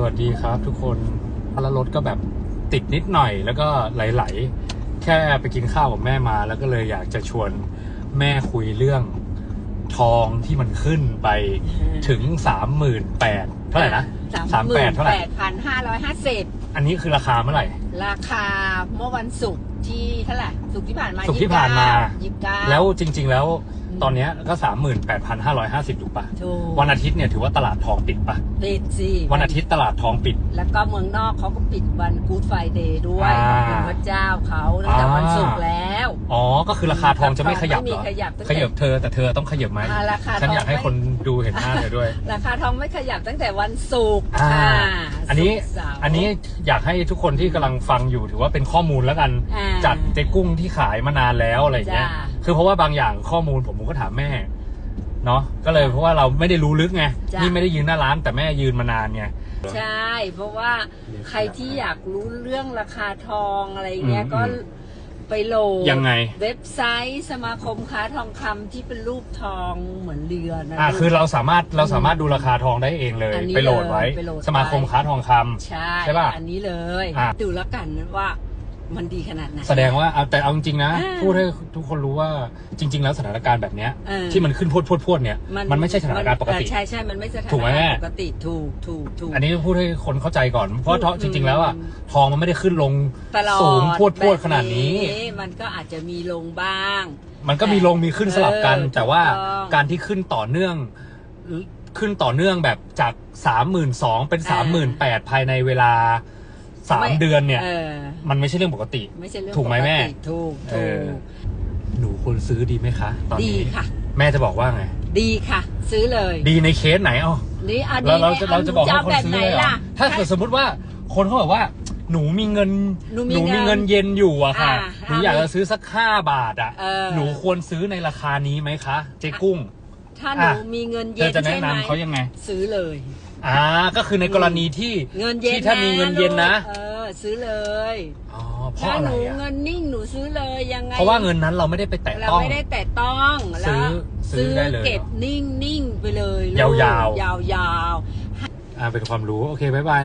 สวัสดีครับทุกคนแล้วรถก็แบบติดนิดหน่อย แล้วก็ไหลๆ แค่ไปกินข้าวกับแม่มา แล้วก็เลยอยากจะชวนแม่คุยเรื่องทองที่มันขึ้นไปถึงสามหมื่นแปดเท่าไหร่นะสามแปดเท่าไหร่แปดพันห้าร้อยห้าสิบอันนี้คือราคาเมื่อไหร่ ราคาเมื่อวันศุกร์ที่เท่าไหร่ศุกร์ที่ผ่านมาศุกร์ที่ผ่านมายี่สิบเก้าแล้วจริง ๆ แล้วอืม ตอนเนี้ยก็สามหมื่นแปดพันห้าร้อยห้าสิบถูกปะถูกวันอาทิตย์เนี่ยถือว่าตลาดทองปิดปะปิดสิวันอาทิตย์ตลาดทองปิด แล้วก็เมืองนอกเขาก็ปิดวันกู๊ดไฟเดย์ด้วยอ่าเป็นพระเจ้าเขาตั้งแต่อ่าวันศุกร์แล้ว อ๋อ ก็คือราคาทองจะไม่ขยับไม่เหรมีอขยับตั้งขแต่ยับเธอแต่เธอต้องขยับไหมอ่าราคาฉันอยากให้ทองไม่คนดูเห็นหน้าเธอด้วย ราคาทองไม่ขยับตั้งแต่วันศุกร์อ่าค่ะอันนี้ศุกร์เสาร์อันนี้อยากให้ทุกคนที่กำลังฟังอยู่ถือว่าเป็นข้อมูลแล้วกันอ่าจากเจ๊กุ้งที่ขายมานานแล้วอะไรเงี้ยจ้า คือเพราะว่าบางอย่างข้อมูลผมผมก็ถามแม่เนาะก็เลยเพราะว่าเราไม่ได้รู้ลึกไงจ้ะ นี่ไม่ได้ยืนหน้าร้านแต่แม่ยืนมานานไง ใช่ เพราะว่าใครที่อยากรู้เรื่องราคาทองอะไรเงี้ยอืมก็อืมไปโหลดยังไง เว็บไซต์สมาคมค้าทองคำที่เป็นรูปทองเหมือนเรือนะอ่าลูก คือเราสามารถเราสามารถดูราคาทองได้เองเลย อันนี้ไปโหลดไว้ เลยไปโหลดไว้ สมาคมค้าทองคำ ใช่ใช่ป่ะอันนี้เลย อะ ดูแล้วกันว่า มันดีขนาดไหน แสดงว่าเอาแต่เอาจริงๆนะ อ่าพูดให้ทุกคนรู้ว่าจริง ๆ แล้วสถานการณ์แบบเนี้ย เออ ที่มันขึ้นพรวดพรวดพรวดเนี่ย มันไม่ใช่สถานการณ์ปกติเออใช่ใช่มันไม่ใช่สถานถูกไหม การแม่ณ์ปกติถูกถูกถูก อันนี้พูดให้คนเข้าใจก่อน เพราะอืมจริง ๆ แล้วอะทองมันไม่ได้ขึ้นลงตลอดสูงพรวดพรวดขนาดนี้แบบมันก็อาจจะมีลงบ้าง มันก็มีลงมีขึ้นสลับกัน เออแต่ว่าถูกต้องการที่ขึ้นต่อเนื่องขึ้นต่อเนื่องแบบจากสามหมื่นสองเป็นสามหมื่นแปดภายในเวลา สามเดือนเนี่ยเออมันไม่ใช่เรื่องปกติ ไม่ใช่เรื่องถูกไหมแม่ปติถูกเอถูอกหนูควรซื้อดีไหมคะ ตอนดีนี้ค่ะ แม่จะบอกว่าไง ดีค่ะ ซื้อเลย ดีในเคสไหนอ๋อนี่อันเรานี้เราจะเราจะบอกให้คนแบบซื้อไหนเลยเหรอล่ะถ้าเกิดสมมติว่าคนเขาบอกว่าหนูมีเงินหนูมีเงินมีเงินเย็นอยู่อะค่ะอ่าหนูอยากจะซื้อสักห้าบาทอะเออหนูควรซื้อในราคานี้ไหมคะ เจ๊กุ้ง ถ้าหนูอะมีเงินเธเย็อนจะแนะใช่ไหมนำเขายังไง ซื้อเลย อ่าก็คือในกรณีที่เงินเย็นที่ถ้ามีเงินเย็นนะเออ ซื้อเลยอ๋อเพถ้าราะอะหไรนูอะเงินนิ่งหนูซื้อเลยยังไงเพราะว่าเงินนั้นเราไม่ได้ไปแตะเราต้อง ไม่ได้แต่ต้องแล้วซื้อซื้อได้เลยเก็บนิ่งนิ่งๆไปเลยลูกยาวๆ ยาวๆ อ่าเป็นความรู้ โอเค บ๊ายบาย